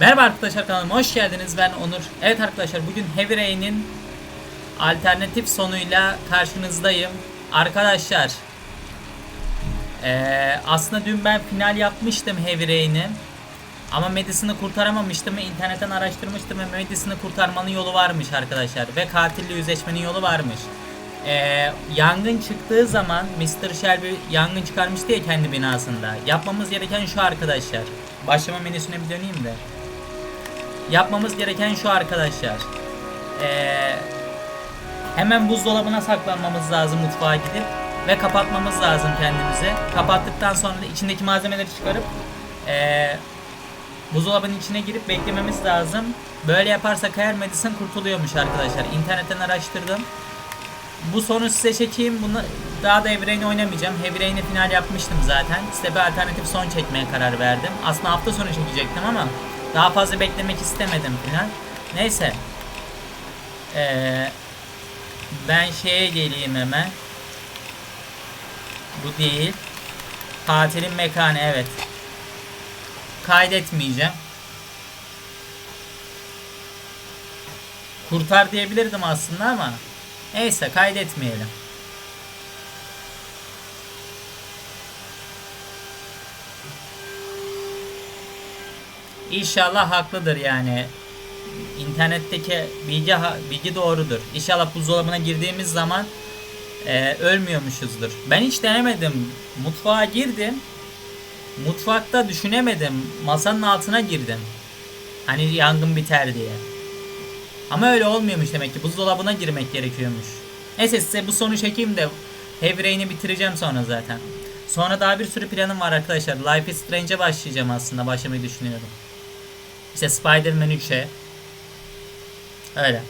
Merhaba arkadaşlar kanalıma hoş geldiniz. Ben Onur. Evet arkadaşlar bugün Heavy Rain'in alternatif sonuyla karşınızdayım. Arkadaşlar eee, aslında dün ben final yapmıştım Heavy Rain'i. Ama Madison'ı kurtaramamıştım internetten araştırmıştım ve Madison'ı kurtarmanın yolu varmış arkadaşlar. Ve katille yüzleşmenin yolu varmış. Eee, yangın çıktığı zaman Mr. Shelby yangın çıkarmıştı ya kendi binasında. Yapmamız gereken şu arkadaşlar. Başlama menüsüne bir döneyim de. Yapmamız gereken şu arkadaşlar. Eee hemen buzdolabına saklanmamız lazım mutfağa gidip ve kapatmamız lazım kendimizi. Kapattıktan sonra da içindeki malzemeleri çıkarıp eee buzdolabının içine girip beklememiz lazım. Böyle yaparsak eğer Madison kurtuluyormuş arkadaşlar. İnternetten araştırdım. Bu sonu size çekeyim. Bunu daha da Heavy oynamayacağım. Heavy Rain'i final yapmıştım zaten. Size bir alternatif son çekmeye karar verdim. Aslında hafta sonu çekecektim ama daha fazla beklemek istemedim final. Neyse. Ee, ben şeye geleyim hemen. Bu değil. Katilin mekanı evet. Kaydetmeyeceğim. Kurtar diyebilirdim aslında ama neyse kaydetmeyelim. İnşallah haklıdır yani. İnternetteki bilgi bilgi doğrudur. İnşallah buzdolabına girdiğimiz zaman e, ölmüyormuşuzdur. Ben hiç denemedim. Mutfağa girdim. Mutfakta düşünemedim. Masanın altına girdim. Hani yangın biter diye. Ama öyle olmuyormuş demek ki. Buzdolabına girmek gerekiyormuş. Neyse size bu sonu çekeyim de Heavy bitireceğim sonra zaten. Sonra daha bir sürü planım var arkadaşlar. Life is Strange'e başlayacağım aslında. Başlamayı düşünüyorum. İşte Spider-Man 3'e. Öyle.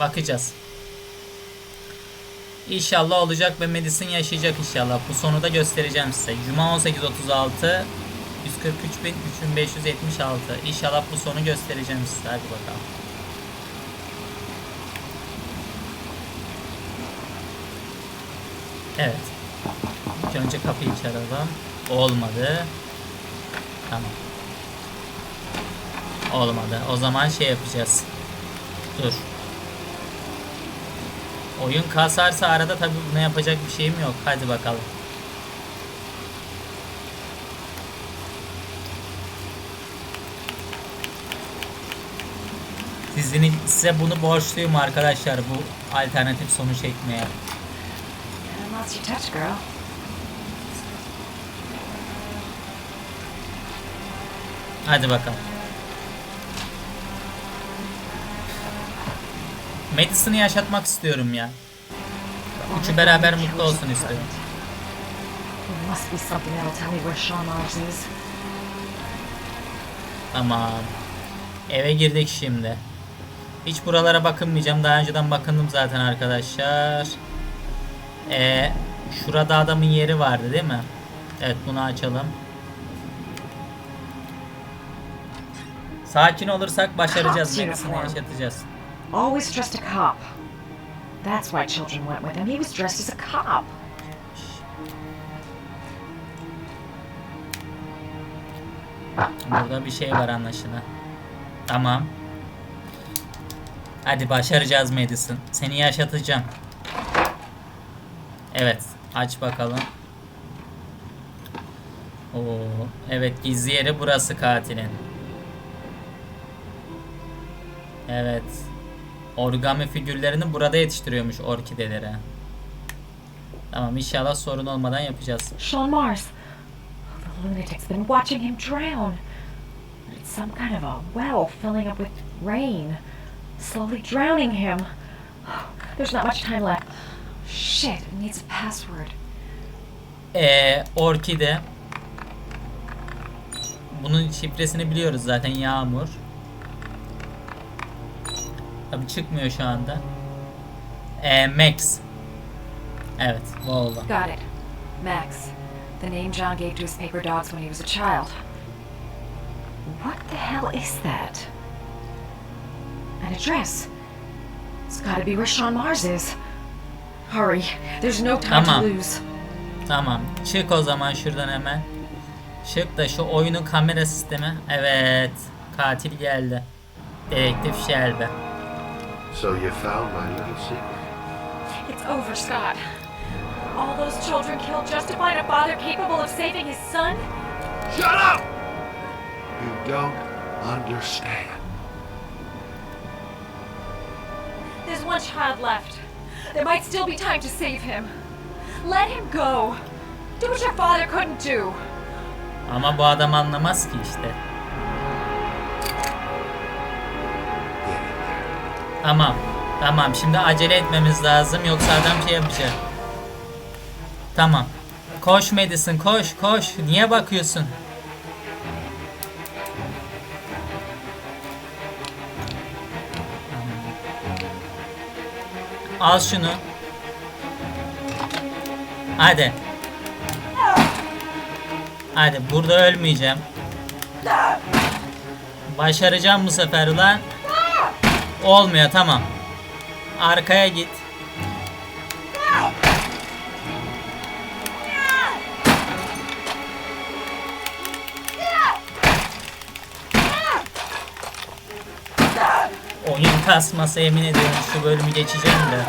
Bakacağız. İnşallah olacak ve Madison yaşayacak inşallah. Bu sonu da göstereceğim size. Cuma 18.36 143.3576 İnşallah bu sonu göstereceğim size. Hadi bakalım. Evet. İlk önce kapıyı çalalım. Olmadı. Tamam. Olmadı. O zaman şey yapacağız. Dur. Oyun kasarsa arada tabi buna yapacak bir şeyim yok. Hadi bakalım. Sizin, size bunu borçluyum arkadaşlar bu alternatif sonu çekmeye. And lots you touch, girl. Hadi bakalım. Madison'ı yaşatmak istiyorum ya. Üçü beraber mutlu olsun istiyorum. Tamam. Eve girdik şimdi. Hiç buralara bakınmayacağım. Daha önceden bakındım zaten arkadaşlar. Ee, şurada adamın yeri vardı değil mi? Evet bunu açalım. Sakin olursak başaracağız. Madison'ı yaşatacağız. Always trust a cop. That's why children went with him. He was dressed as a cop. Burada bir şey var anlaşılan. Tamam. Hadi başaracağız Madison. Seni yaşatacağım. Evet. Aç bakalım. Oo, evet gizli yeri burası katilin. Evet. Origami figürlerini burada yetiştiriyormuş orkidelere. Tamam inşallah sorun olmadan yapacağız. Sean Mars. The lunatic's been watching him drown. It's some kind of a well filling up with rain, slowly drowning him. There's not much time left. Shit, it needs a password. Ee, orkide. Bunun şifresini biliyoruz zaten Yağmur. Tabi çıkmıyor şu anda. Ee, Max. Evet, bu oldu. Got it. Max. The name John gave to his paper dogs when he was a child. What the hell is that? An address. It's gotta be where Sean Mars is. Hurry. There's no time Tamam. to lose. Tamam. Çık o zaman şuradan hemen. Çık da şu oyunun kamera sistemi. Evet. Katil geldi. Dedektif Shelby. So you found my little secret? It's over, Scott. All those children killed just to find a father capable of saving his son? Shut up! You don't understand. There's one child left. There might still be time to save him. Let him go. Do what your father couldn't do. Ama bu adam anlamaz ki işte. Tamam. Tamam şimdi acele etmemiz lazım yoksa adam şey yapacak. Tamam. Koş Madison koş koş. Niye bakıyorsun? Al şunu. Hadi. Hadi burada ölmeyeceğim. Başaracağım bu sefer ulan. Olmuyor tamam. Arkaya git. Oyun kasması yemin ediyorum şu bölümü geçeceğim de.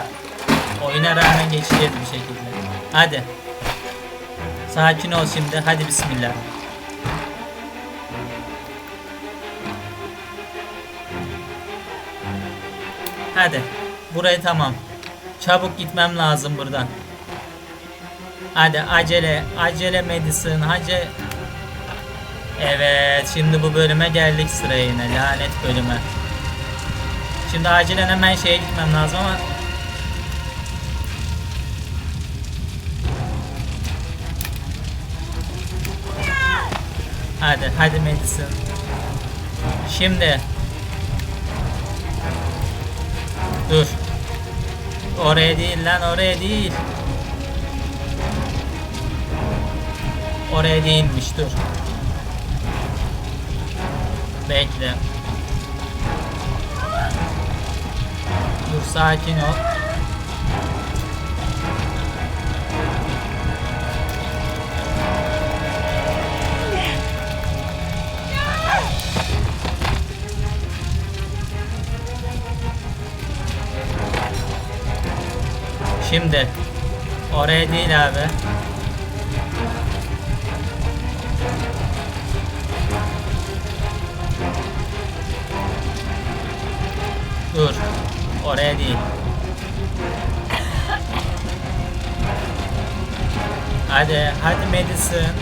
Oyuna rağmen geçeceğiz bir şekilde. Hadi. Sakin ol şimdi. Hadi bismillah. Hadi. Burayı tamam. Çabuk gitmem lazım buradan. Hadi acele. Acele Madison. Hadi. Evet. Şimdi bu bölüme geldik sıraya yine. Lanet bölüme. Şimdi acilen hemen şeye gitmem lazım ama Hadi, hadi Madison. Şimdi. Dur. Oraya değil lan, oraya değil. Oraya değilmiş, dur. Bekle. Dur, sakin ol. Şimdi oraya değil abi. Dur. Oraya değil. Hadi, hadi Madison.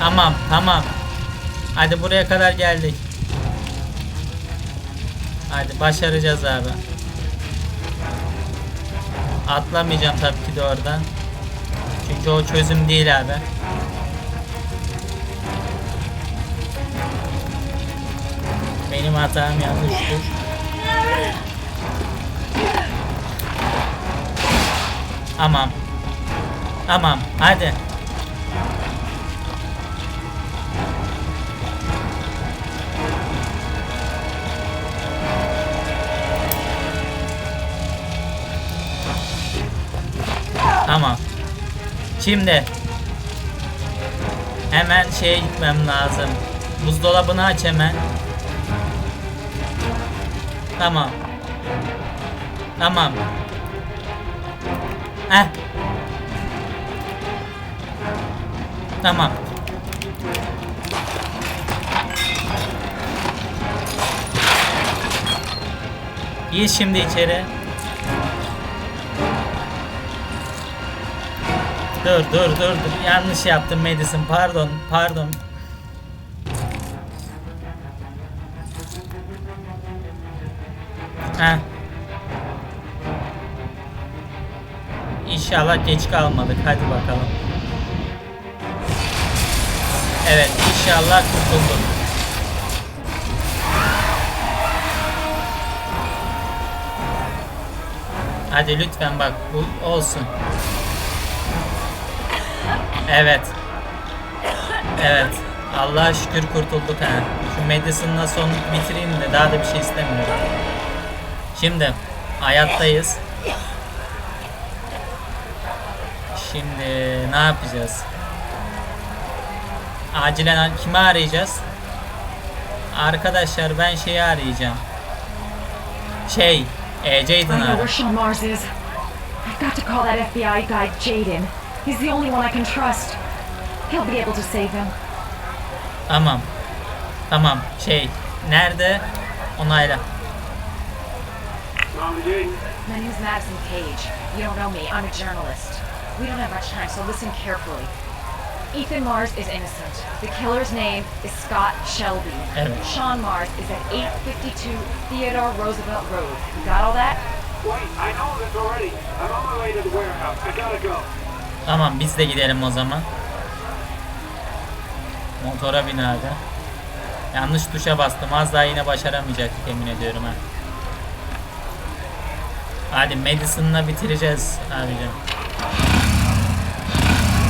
Tamam, tamam. Hadi buraya kadar geldik. Hadi başaracağız abi. Atlamayacağım tabii ki de oradan. Çünkü o çözüm değil abi. Benim hatam yanlıştır. Tamam. Tamam. Hadi. Tamam. Şimdi hemen şeye gitmem lazım. Buzdolabını aç hemen. Tamam. Tamam. Heh. Tamam. Gir şimdi içeri. Dur dur dur dur. Yanlış yaptım Madison. Pardon. Pardon. Heh. İnşallah geç kalmadık. Hadi bakalım. Evet, inşallah kurtulduk. Hadi lütfen bak bu olsun. Evet. Evet. Allah'a şükür kurtulduk ha. Şu Madison'la son bitireyim de daha da bir şey istemiyorum. Şimdi hayattayız. Şimdi ne yapacağız? Acilen kimi arayacağız? Arkadaşlar ben şeyi arayacağım. Şey, e, Jaden'ı know ara. where Sean Mars is. I've got to call that FBI guy Jaden. He's the only one I can trust. He'll be able to save him. Tamam. Tamam. Şey, nerede? Onayla. My name's Madison Page. You don't know me. I'm a journalist. We don't have much time, so listen carefully. Ethan Mars is innocent. The killer's name is Scott Shelby. Evet. Sean Mars is at 852 Theodore Roosevelt Road. You got all that? Wait, I know this already. I'm on my way to the warehouse. I gotta go. Tamam biz de gidelim o zaman. Motora bin abi. Yanlış tuşa bastım. Az daha yine başaramayacaktık emin ediyorum ha. Hadi Madison'la bitireceğiz abicim.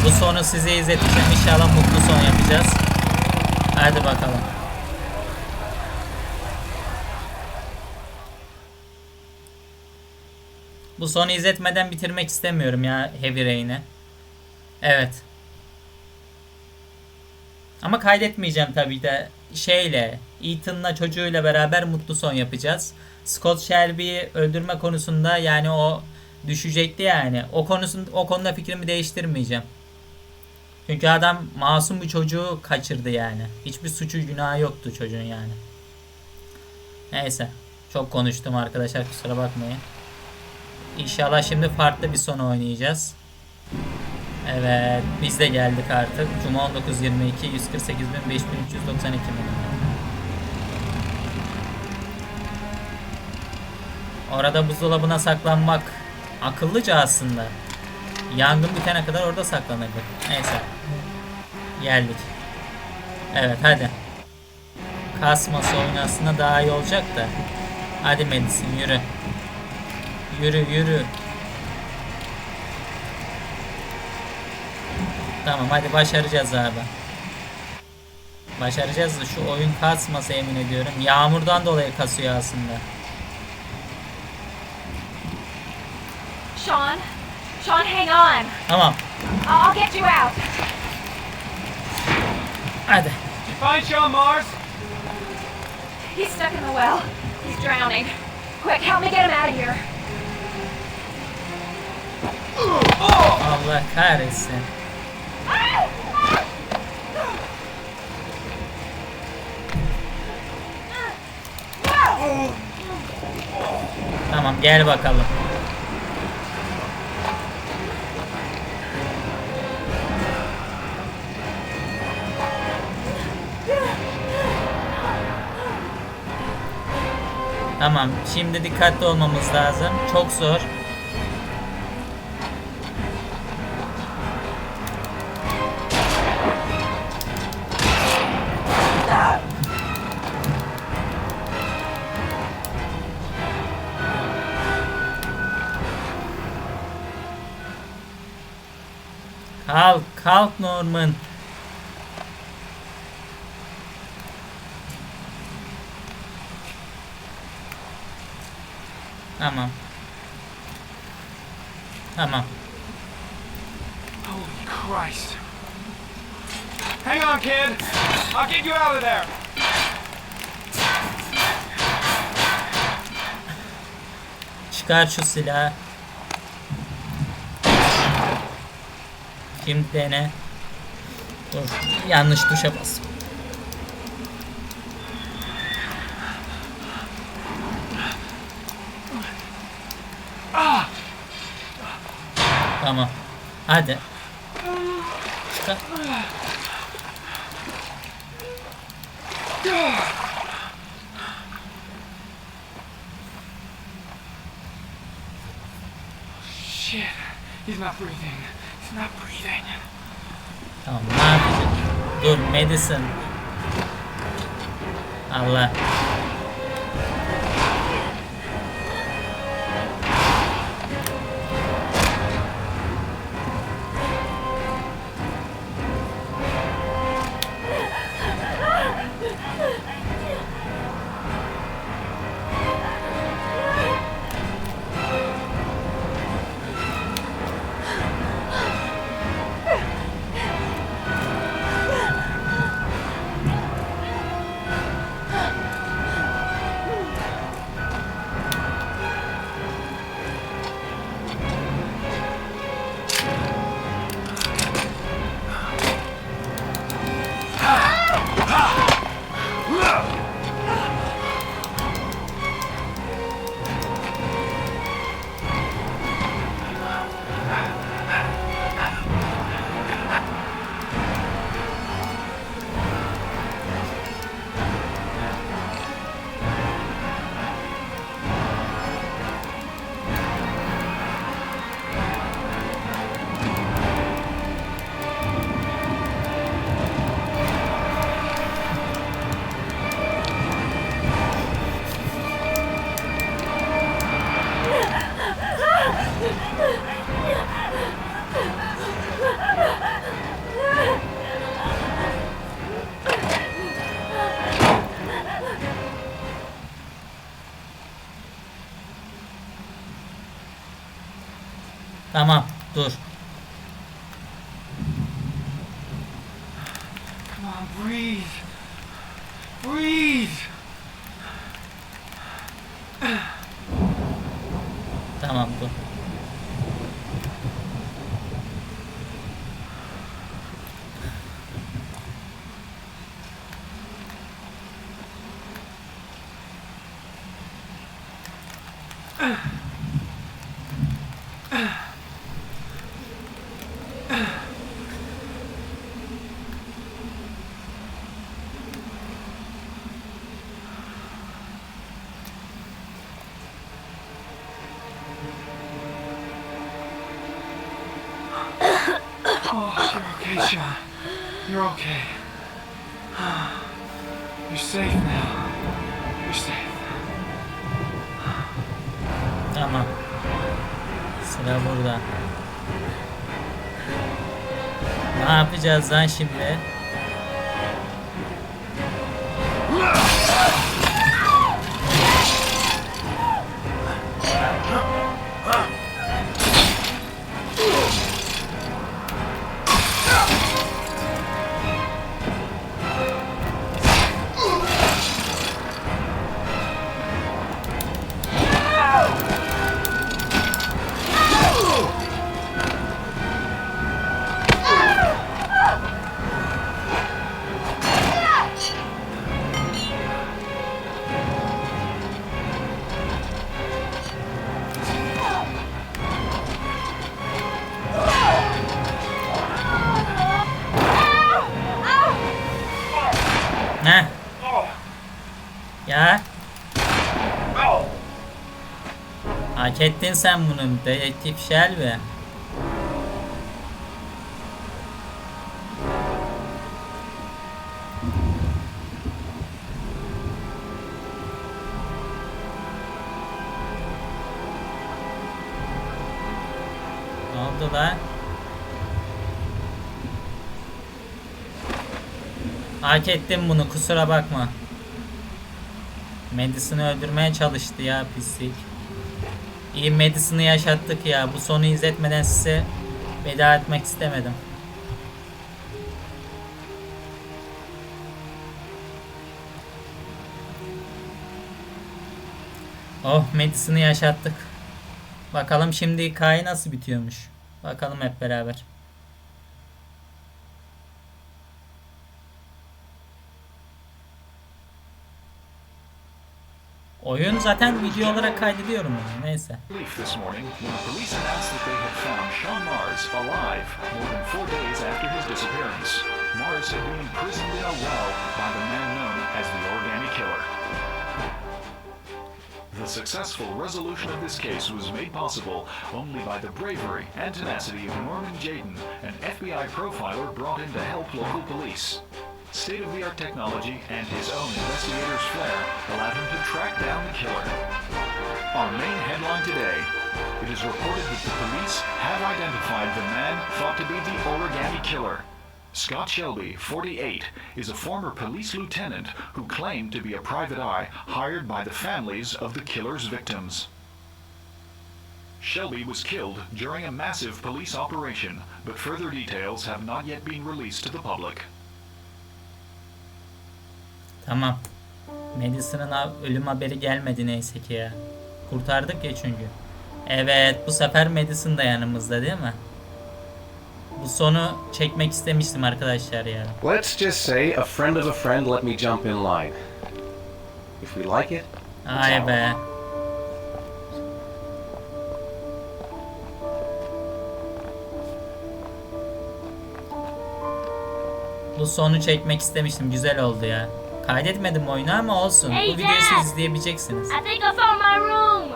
Bu sonu size izleteceğim. İnşallah mutlu son yapacağız. Hadi bakalım. Bu sonu izletmeden bitirmek istemiyorum ya Heavy Rain'i. Evet. Ama kaydetmeyeceğim tabii de şeyle Ethan'la çocuğuyla beraber mutlu son yapacağız. Scott Shelby'yi öldürme konusunda yani o düşecekti yani. O konusunda o konuda fikrimi değiştirmeyeceğim. Çünkü adam masum bir çocuğu kaçırdı yani. Hiçbir suçu günahı yoktu çocuğun yani. Neyse. Çok konuştum arkadaşlar kusura bakmayın. İnşallah şimdi farklı bir son oynayacağız. Evet, biz de geldik artık. Cuma 19.22 148 bin 5392 bin. Orada buzdolabına saklanmak akıllıca aslında. Yangın bitene kadar orada saklanırdık. Neyse. Geldik. Evet hadi. Kasması oynasında daha iyi olacak da. Hadi Medicine yürü. Yürü yürü. Tamam hadi başaracağız abi. Başaracağız da şu oyun kasması emin ediyorum. Yağmurdan dolayı kasıyor aslında. Sean? Sean, hang on. Tamam. I'll get you out. Hadi. You find Sean Mars? He's stuck in the well. He's drowning. Quick, help me get him out of here. Allah kahretsin. Tamam gel bakalım. Tamam şimdi dikkatli olmamız lazım. Çok zor. Kalk, kalk Norman. Tamam. Tamam. Holy Christ. Hang on, kid. I'll get you out of there. Çıkar şu silahı. Şimdi dene. Dur. Yanlış tuşa bas. Tamam. Hadi. Çıkar. Shit. He's not breathing. He's not breathing. Tamam ne yapacağız? Dur medicine. Allah. Tamam dur. Come on, breathe. Breathe. Tamam dur. Oh, you're okay, Sean. You're okay. You're safe now. You're safe. Tamam. Sıra burada. Ne yapacağız lan şimdi? Ettin sen bunu dedektif Shelby. Ne oldu lan? Hak ettim bunu kusura bakma. Madison'ı öldürmeye çalıştı ya pislik. İyi Madison'ı yaşattık ya. Bu sonu izletmeden size veda etmek istemedim. Oh Madison'ı yaşattık. Bakalım şimdi hikaye nasıl bitiyormuş. Bakalım hep beraber. Zaten video this morning when police announced that they had found Sean Mars alive more than four days after his disappearance. Mars had been imprisoned in a well by the man known as the Organic Killer. The successful resolution of this case was made possible only by the bravery and tenacity of Norman Jayden, an FBI profiler brought in to help local police. State-of-the-art technology and his own investigator's flair allowed him to track down the killer. Our main headline today. It is reported that the police have identified the man thought to be the origami killer. Scott Shelby, 48, is a former police lieutenant who claimed to be a private eye hired by the families of the killer's victims. Shelby was killed during a massive police operation, but further details have not yet been released to the public. Tamam. Madison'ın ölüm haberi gelmedi neyse ki ya. Kurtardık ya çünkü. Evet bu sefer Madison da yanımızda değil mi? Bu sonu çekmek istemiştim arkadaşlar ya. Let's just say a friend of a friend let me jump in line. If we like it, Ay be. Bu sonu çekmek istemiştim. Güzel oldu ya. Kaydetmedim oyunu ama olsun. Hey, Bu videoyu Dad! siz izleyebileceksiniz. I think I found my room.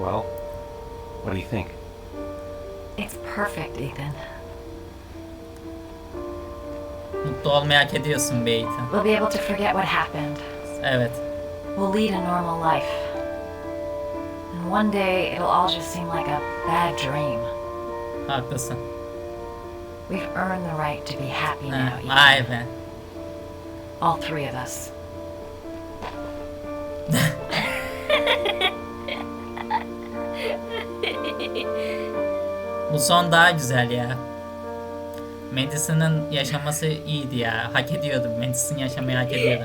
well, what do you think? It's perfect, Ethan. Mutlu olmayı hak ediyorsun be Ethan. We'll be able to forget what happened. Evet. We'll lead a normal life. And one day it'll all just seem like a bad dream. Haklısın. We've earned the right to be happy now, Ha. Vay be. All three of us. Bu son daha güzel ya. Madison'ın yaşaması iyiydi ya. Hak ediyordu. Madison yaşamayı hak ediyordu.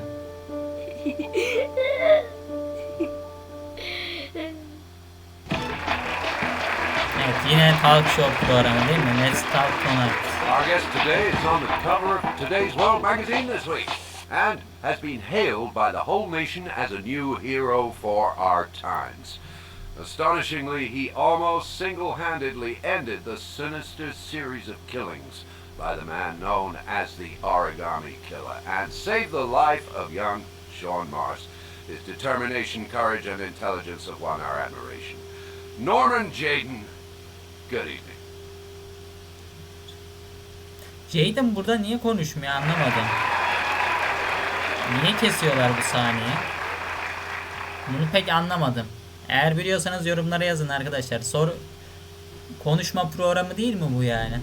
yine talk show programı değil mi? Let's Talk Tonight. Our guest today is on the cover of today's World magazine this week and has been hailed by the whole nation as a new hero for our times. Astonishingly, he almost single handedly ended the sinister series of killings by the man known as the Origami Killer and saved the life of young Sean Morris. His determination, courage, and intelligence have won our admiration. Norman Jaden, evening. Jaden burada niye konuşmuyor anlamadım. Niye kesiyorlar bu sahneyi? Bunu pek anlamadım. Eğer biliyorsanız yorumlara yazın arkadaşlar. Soru konuşma programı değil mi bu yani?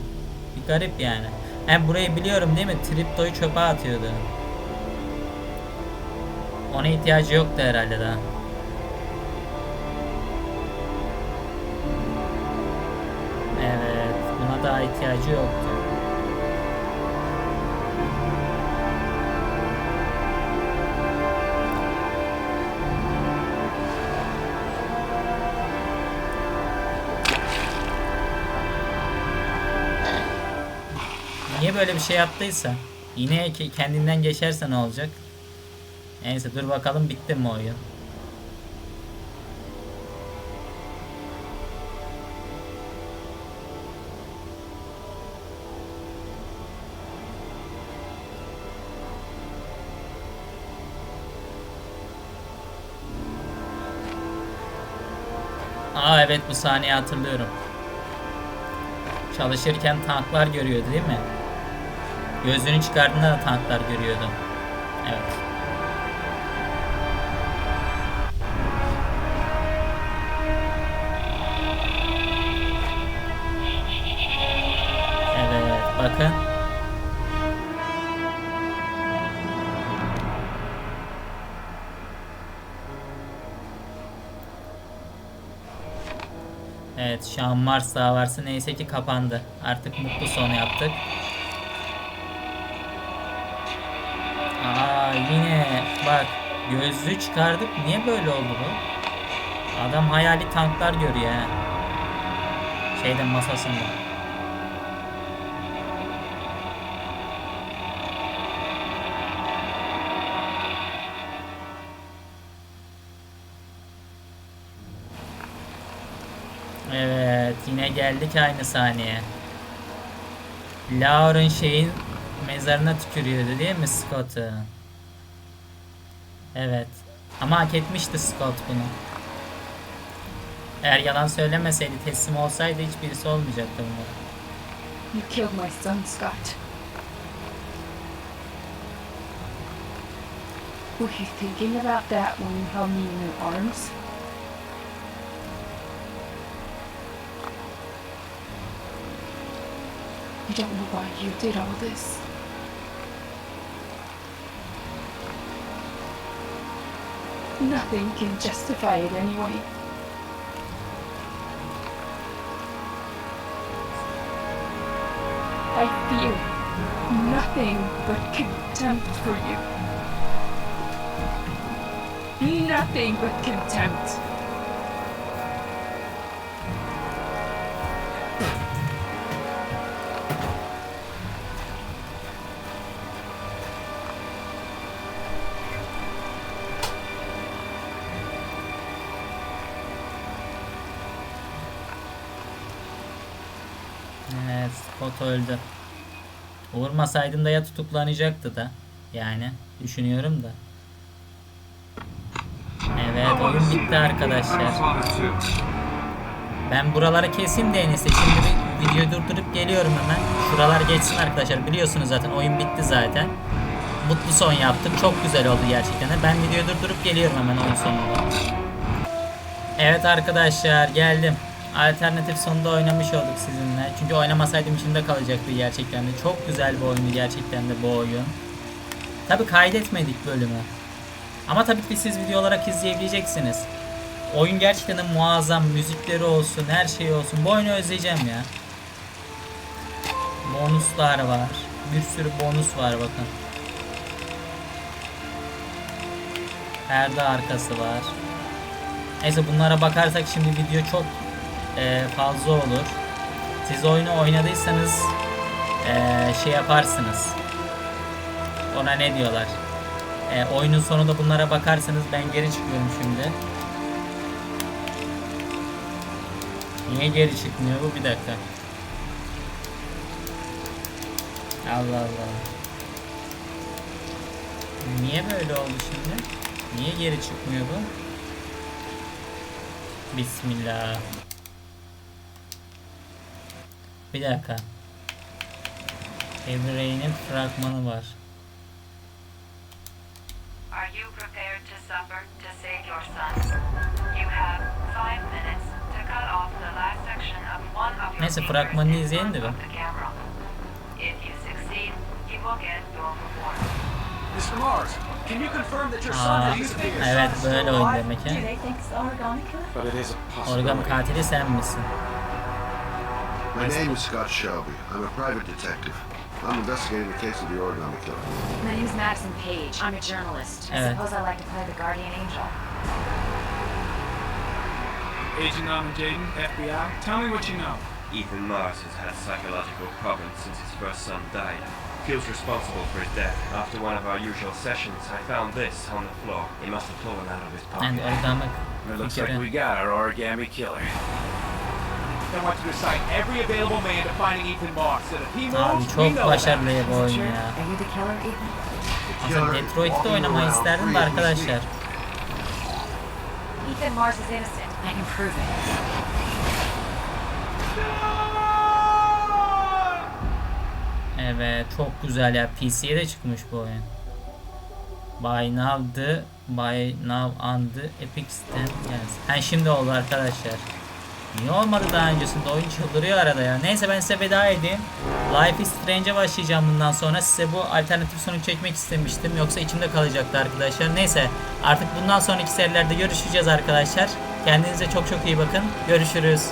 Bir garip yani. Hem burayı biliyorum değil mi? Tripto'yu çöpe atıyordu. Ona ihtiyacı yoktu herhalde daha. Daha ihtiyacı yoktu. Niye böyle bir şey yaptıysa? Yine kendinden geçerse ne olacak? Neyse dur bakalım bitti mi oyun? Evet bu sahneyi hatırlıyorum. Çalışırken tanklar görüyordu değil mi? Gözünü çıkardığında da tanklar görüyordu. Evet. Şu an Mars davası neyse ki kapandı. Artık mutlu son yaptık. Aa yine bak gözlüğü çıkardık. Niye böyle oldu bu? Adam hayali tanklar görüyor ha. Şeyden masasında. Yine geldik aynı sahneye. Lauren şeyin mezarına tükürüyordu değil mi Scott'ı? Evet. Ama hak etmişti Scott bunu. Eğer yalan söylemeseydi teslim olsaydı hiçbirisi olmayacaktı bunlar. You killed my son, Scott. Were you thinking about that when you held me in your arms? Don't know why you did all this. Nothing can justify it anyway. I feel nothing but contempt for you. Nothing but contempt. Scott öldü. Vurmasaydım da ya tutuklanacaktı da. Yani düşünüyorum da. Evet oyun bitti arkadaşlar. Ben buraları keseyim de en iyisi. Şimdi bir videoyu durdurup geliyorum hemen. Şuralar geçsin arkadaşlar. Biliyorsunuz zaten oyun bitti zaten. Mutlu son yaptık. Çok güzel oldu gerçekten. Ben videoyu durdurup geliyorum hemen oyun sonunda. Evet arkadaşlar geldim. Alternatif sonunda oynamış olduk sizinle. Çünkü oynamasaydım içimde kalacaktı gerçekten de. Çok güzel bir oyundu gerçekten de bu oyun. Tabi kaydetmedik bölümü. Ama tabii ki siz video olarak izleyebileceksiniz. Oyun gerçekten de muazzam. Müzikleri olsun, her şey olsun. Bu oyunu özleyeceğim ya. Bonuslar var. Bir sürü bonus var bakın. Perde arkası var. Neyse bunlara bakarsak şimdi video çok e, fazla olur. Siz oyunu oynadıysanız e, şey yaparsınız. Ona ne diyorlar? E, oyunun sonunda bunlara bakarsanız ben geri çıkıyorum şimdi. Niye geri çıkmıyor bu? Bir dakika. Allah Allah. Niye böyle oldu şimdi? Niye geri çıkmıyor bu? Bismillah. Bir dakika. Heavy Rain'in fragmanı var. Are you prepared to suffer to save your son? You have five minutes to cut off the last section of one of your Neyse, fragmanını izleyelim de of bir. the camera. If you succeed, you will get your reward. Mr. Mars, can you confirm that your son Aa, has disappeared? evet böyle oyun demek Do ha. they think it's the origami killer? But it is a Origami possibility. katili sen misin? My name is Scott Shelby. I'm a private detective. I'm investigating the case of the origami killer. My name's Madison Page. I'm a journalist. I suppose I like to play the guardian angel. Agent Norman Jaden, FBI. Tell me what you know. Ethan Mars has had psychological problems since his first son died. Feels responsible for his death. After one of our usual sessions, I found this on the floor. He must have fallen out of his pocket. And pocket. origami It looks like we got our origami killer. I want you to cite every available man to finding Ethan Mars. So if he Abi moves, we çok know başarılı bu oyun ya. Are you the killer, Ethan? Aslında Detroit'te oynamayı isterdim de arkadaşlar. Ethan Mars is innocent. I can prove it. Evet çok güzel ya. PC'ye de çıkmış bu oyun. By now the By now on the Epic Steam. Ha şimdi oldu arkadaşlar. Niye olmadı daha öncesinde? Oyun çıldırıyor arada ya. Neyse ben size veda edeyim. Life is Strange'e başlayacağım bundan sonra. Size bu alternatif sonuç çekmek istemiştim. Yoksa içimde kalacaktı arkadaşlar. Neyse artık bundan sonraki serilerde görüşeceğiz arkadaşlar. Kendinize çok çok iyi bakın. Görüşürüz.